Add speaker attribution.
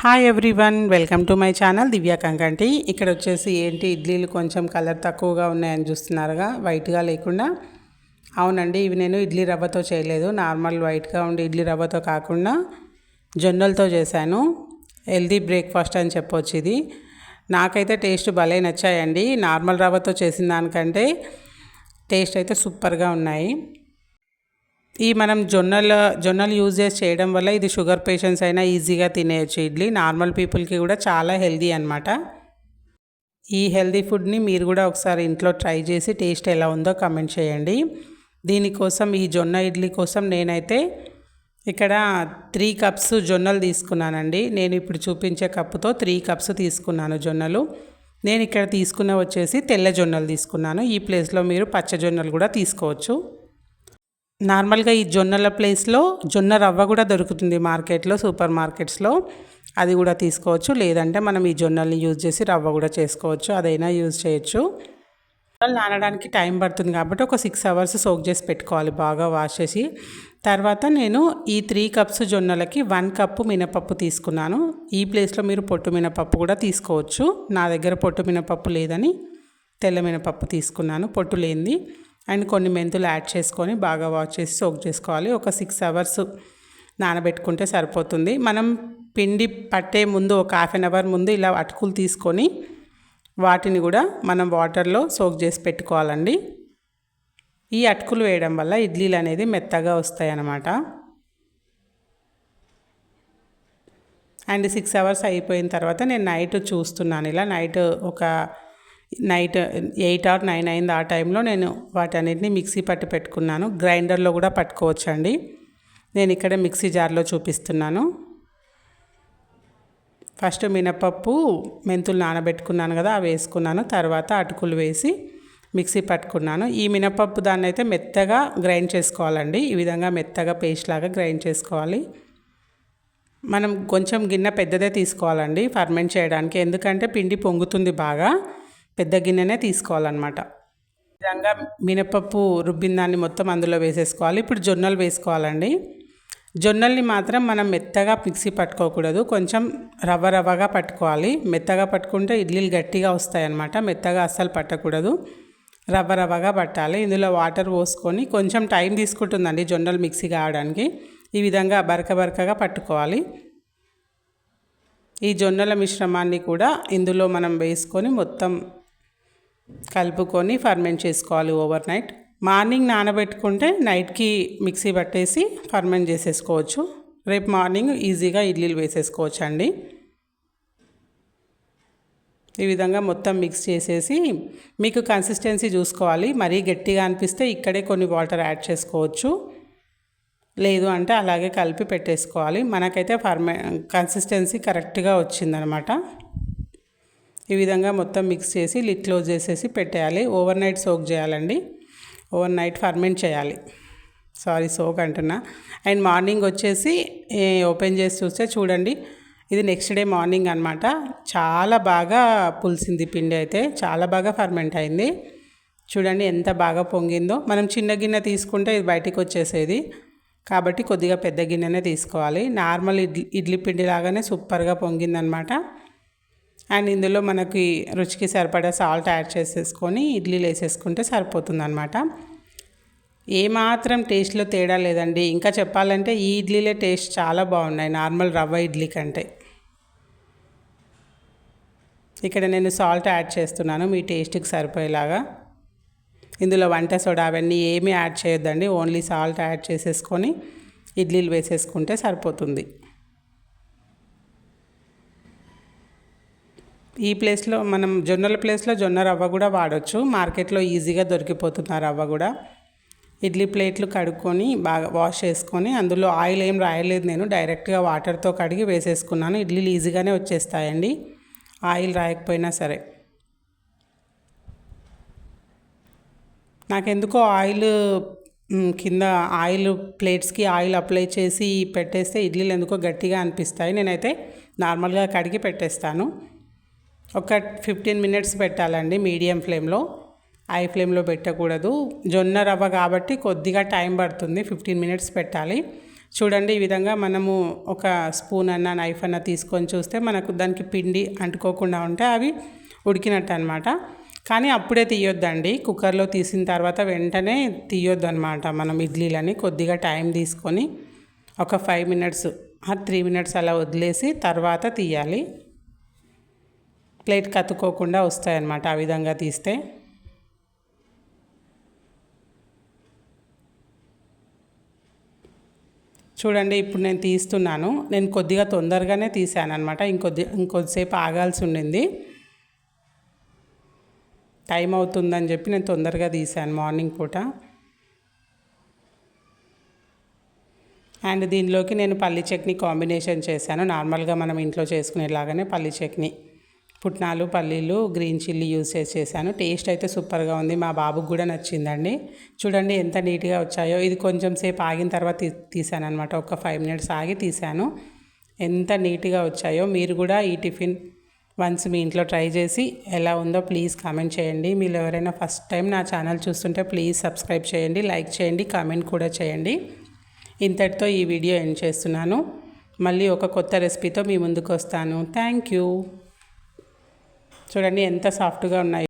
Speaker 1: Hi everyone welcome to my channel Divya Kankanti ఇక్కడ వచ్చేసి ఏంటి ఇడ్లీలు కొంచెం కలర్ తక్కువగా ఉన్నాయని చూస్తున్నారుగా వైట్గా లేకుండా. అవునండి ఇవి నేను ఇడ్లీ రవ్వతో చేయలేదు నార్మల్ వైట్గా ఉండి ఇడ్లీ రవ్వతో కాకుండా జొన్నలతో చేశాను. హెల్దీ బ్రేక్ఫాస్ట్ అని చెప్పొచ్చు ఇది. నాకైతే టేస్ట్ భలే నచ్చాయండి. నార్మల్ రవ్వతో చేసిన దానికంటే టేస్ట్ అయితే సూపర్గా ఉన్నాయి. ఈ మనం జొన్నలు జొన్నలు యూజ్ చేసి చేయడం వల్ల ఇది షుగర్ పేషెంట్స్ అయినా ఈజీగా తినేయచ్చు ఇడ్లీ. నార్మల్ పీపుల్కి కూడా చాలా హెల్దీ అనమాట ఈ హెల్దీ ఫుడ్ని మీరు కూడా ఒకసారి ఇంట్లో ట్రై చేసి టేస్ట్ ఎలా ఉందో కమెంట్ చేయండి. దీనికోసం ఈ జొన్న ఇడ్లీ కోసం నేనైతే ఇక్కడ త్రీ కప్స్ జొన్నలు తీసుకున్నానండి. నేను ఇప్పుడు చూపించే కప్పుతో త్రీ కప్స్ తీసుకున్నాను జొన్నలు. నేను ఇక్కడ తీసుకున్న వచ్చేసి తెల్ల జొన్నలు తీసుకున్నాను. ఈ ప్లేస్లో మీరు పచ్చ జొన్నలు కూడా తీసుకోవచ్చు. నార్మల్గా ఈ జొన్నల ప్లేస్లో జొన్న రవ్వ కూడా దొరుకుతుంది మార్కెట్లో సూపర్ మార్కెట్స్లో. అది కూడా తీసుకోవచ్చు. లేదంటే మనం ఈ జొన్నల్ని యూజ్ చేసి రవ్వ కూడా చేసుకోవచ్చు. అదైనా యూజ్ చేయొచ్చు. నానడానికి టైం పడుతుంది కాబట్టి ఒక సిక్స్ అవర్స్ సోక్ చేసి పెట్టుకోవాలి బాగా వాష్ చేసి. తర్వాత నేను ఈ త్రీ కప్స్ జొన్నలకి వన్ కప్పు మినపప్పు తీసుకున్నాను. ఈ ప్లేస్లో మీరు పొట్టు మినపప్పు కూడా తీసుకోవచ్చు. నా దగ్గర పొట్టు మినపప్పు లేదని తెల్ల మినపప్పు తీసుకున్నాను. పొట్టు లేనిది. అండ్ కొన్ని మెంతులు యాడ్ చేసుకొని బాగా వాష్ చేసి సోక్ చేసుకోవాలి. ఒక సిక్స్ అవర్స్ నానబెట్టుకుంటే సరిపోతుంది. మనం పిండి పట్టే ముందు ఒక హాఫ్ అన్ అవర్ ముందు ఇలా అటుకులు తీసుకొని వాటిని కూడా మనం వాటర్లో సోక్ చేసి పెట్టుకోవాలండి. ఈ అటుకులు వేయడం వల్ల ఇడ్లీలు అనేది మెత్తగా వస్తాయి అన్నమాట అండ్ సిక్స్ అవర్స్ అయిపోయిన తర్వాత నేను నైట్ చూస్తున్నాను. ఇలా నైట్ ఒక నైట్ ఎయిట్ ఆర్ నైన్ అయింది ఆ టైంలో నేను వాటన్నిటిని మిక్సీ పట్టి పెట్టుకున్నాను. గ్రైండర్లో కూడా పట్టుకోవచ్చండి. నేను ఇక్కడ మిక్సీ జార్లో చూపిస్తున్నాను. ఫస్ట్ మినపప్పు మెంతులు నానబెట్టుకున్నాను కదా అవి వేసుకున్నాను. తర్వాత అటుకులు వేసి మిక్సీ పట్టుకున్నాను. ఈ మినపప్పు దాన్ని అయితే మెత్తగా గ్రైండ్ చేసుకోవాలండి. ఈ విధంగా మెత్తగా పేస్ట్ లాగా గ్రైండ్ చేసుకోవాలి. మనం కొంచెం గిన్నె పెద్దదే తీసుకోవాలండి ఫర్మెంట్ చేయడానికి. ఎందుకంటే పిండి పొంగుతుంది బాగా. పెద్ద గిన్నెనే తీసుకోవాలన్నమాట. విధంగా మినపప్పు రుబ్బిన దాన్ని మొత్తం అందులో వేసేసుకోవాలి. ఇప్పుడు జొన్నలు వేసుకోవాలండి. జొన్నల్ని మాత్రం మనం మెత్తగా మిక్సీ పట్టుకోకూడదు. కొంచెం రవ్వ రవ్వగా పట్టుకోవాలి. మెత్తగా పట్టుకుంటే ఇడ్లీలు గట్టిగా వస్తాయన్నమాట. మెత్తగా అస్సలు పట్టకూడదు. రవ్వ రవ్వగా పట్టాలి. ఇందులో వాటర్ పోసుకొని కొంచెం టైం తీసుకుంటుందండి జొన్నలు మిక్సీ కావడానికి. ఈ విధంగా బరక బరకగా పట్టుకోవాలి. ఈ జొన్నల మిశ్రమాన్ని కూడా ఇందులో మనం వేసుకొని మొత్తం కలుపుకొని ఫర్మెంట్ చేసుకోవాలి ఓవర్ నైట్. మార్నింగ్ నానబెట్టుకుంటే నైట్కి మిక్సీ పట్టేసి ఫర్మెంట్ చేసేసుకోవచ్చు. రేపు మార్నింగ్ ఈజీగా ఇడ్లీలు వేసేసుకోవచ్చు అండి ఈ విధంగా మొత్తం మిక్స్ చేసేసి మీకు కన్సిస్టెన్సీ చూసుకోవాలి. మరీ గట్టిగా అనిపిస్తే ఇక్కడే కొన్ని వాటర్ యాడ్ చేసుకోవచ్చు. లేదు అంటే అలాగే కలిపి పెట్టేసుకోవాలి. మనకైతే ఫర్మె కన్సిస్టెన్సీ కరెక్ట్గా వచ్చిందనమాట. ఈ విధంగా మొత్తం మిక్స్ చేసి లిట్ క్లోజ్ చేసేసి పెట్టేయాలి. ఓవర్ నైట్ సోక్ చేయాలండి. ఓవర్ నైట్ ఫర్మెంట్ చేయాలి. సారీ సోక్ అంటున్నా. అండ్ మార్నింగ్ వచ్చేసి ఓపెన్ చేసి చూస్తే చూడండి ఇది నెక్స్ట్ డే మార్నింగ్ అనమాట చాలా బాగా పులిసింది పిండి అయితే. చాలా బాగా ఫర్మెంట్ అయింది. చూడండి ఎంత బాగా పొంగిందో. మనం చిన్న గిన్నె తీసుకుంటే ఇది బయటికి వచ్చేసేది. కాబట్టి కొద్దిగా పెద్ద గిన్నెనే తీసుకోవాలి. నార్మల్ ఇడ్లీ ఇడ్లీ పిండి లాగానే సూపర్గా పొంగిందనమాట అండ్ ఇందులో మనకి రుచికి సరిపడా సాల్ట్ యాడ్ చేసేసుకొని ఇడ్లీలు వేసేసుకుంటే సరిపోతుంది అనమాట ఏమాత్రం టేస్ట్లో తేడా లేదండి. ఇంకా చెప్పాలంటే ఈ ఇడ్లీలే టేస్ట్ చాలా బాగున్నాయి నార్మల్ రవ్వ ఇడ్లీ కంటే. ఇక్కడ నేను సాల్ట్ యాడ్ చేస్తున్నాను మీ టేస్ట్కి సరిపోయేలాగా. ఇందులో వంట సోడా అవన్నీ ఏమీ యాడ్ చేయొద్దండి. ఓన్లీ సాల్ట్ యాడ్ చేసేసుకొని ఇడ్లీలు వేసేసుకుంటే సరిపోతుంది. ఈ ప్లేస్లో మనం జొన్నల ప్లేస్లో జొన్న రవ్వ కూడా వాడచ్చు. మార్కెట్లో ఈజీగా దొరికిపోతున్న రవ్వ కూడా. ఇడ్లీ ప్లేట్లు కడుక్కొని బాగా వాష్ చేసుకొని అందులో ఆయిల్ ఏం రాయలేదు నేను. డైరెక్ట్గా వాటర్తో కడిగి వేసేసుకున్నాను. ఇడ్లీలు ఈజీగానే వచ్చేస్తాయండి. ఆయిల్ రాయకపోయినా సరే. నాకెందుకో ఆయిల్ కింద ఆయిల్ ప్లేట్స్కి ఆయిల్ అప్లై చేసి పెట్టేస్తే ఇడ్లీలు ఎందుకో గట్టిగా అనిపిస్తాయి. నేనైతే నార్మల్గా కడిగి పెట్టేస్తాను. ఒక ఫిఫ్టీన్ మినిట్స్ పెట్టాలండి మీడియం ఫ్లేమ్లో. హై ఫ్లేమ్లో పెట్టకూడదు. జొన్న రవ్వ కాబట్టి కొద్దిగా టైం పడుతుంది ఫిఫ్టీన్ మినిట్స్ పెట్టాలి. చూడండి ఈ విధంగా మనము ఒక స్పూన్ అన్న నైఫ్ అన్న తీసుకొని చూస్తే మనకు దానికి పిండి అంటుకోకుండా ఉంటే అవి ఉడికినట్టు అనమాట కానీ అప్పుడే తీయొద్దండి. కుక్కర్లో తీసిన తర్వాత వెంటనే తీయొద్దు అనమాట మనం ఇడ్లీలని. కొద్దిగా టైం తీసుకొని ఒక ఫైవ్ మినిట్స్ త్రీ మినిట్స్ అలా వదిలేసి తర్వాత తీయాలి. ప్లేట్ కత్తుకోకుండా వస్తాయన్నమాట ఆ విధంగా తీస్తే. చూడండి ఇప్పుడు నేను తీస్తున్నాను. నేను కొద్దిగా తొందరగానే తీసాను అనమాట ఇంకొద్ది ఇంకొద్దిసేపు ఆగాల్సి ఉండింది. టైం అవుతుందని చెప్పి నేను తొందరగా తీసాను మార్నింగ్ పూట. అండ్ దీనిలోకి నేను పల్లి చట్నీ కాంబినేషన్ చేశాను. నార్మల్గా మనం ఇంట్లో చేసుకునేలాగానే పల్లి చట్నీ. పుట్నాలు పల్లీలు గ్రీన్ చిల్లీ యూస్ చేసి చేశాను. టేస్ట్ అయితే సూపర్గా ఉంది. మా బాబుకు కూడా నచ్చిందండి. చూడండి ఎంత నీట్గా వచ్చాయో. ఇది కొంచెం సేపు ఆగిన తర్వాత తీసాను అనమాట ఒక ఫైవ్ మినిట్స్ ఆగి తీసాను. ఎంత నీట్గా వచ్చాయో. మీరు కూడా ఈ టిఫిన్ వన్స్ మీ ఇంట్లో ట్రై చేసి ఎలా ఉందో ప్లీజ్ కామెంట్ చేయండి. మీరు ఎవరైనా ఫస్ట్ టైం నా ఛానల్ చూస్తుంటే ప్లీజ్ సబ్స్క్రైబ్ చేయండి లైక్ చేయండి కామెంట్ కూడా చేయండి. ఇంతటితో ఈ వీడియో ఎండ్ చేస్తున్నాను. మళ్ళీ ఒక కొత్త రెసిపీతో మీ ముందుకు వస్తాను. Thank you. చూడండి ఎంత సాఫ్ట్గా ఉన్నాయి.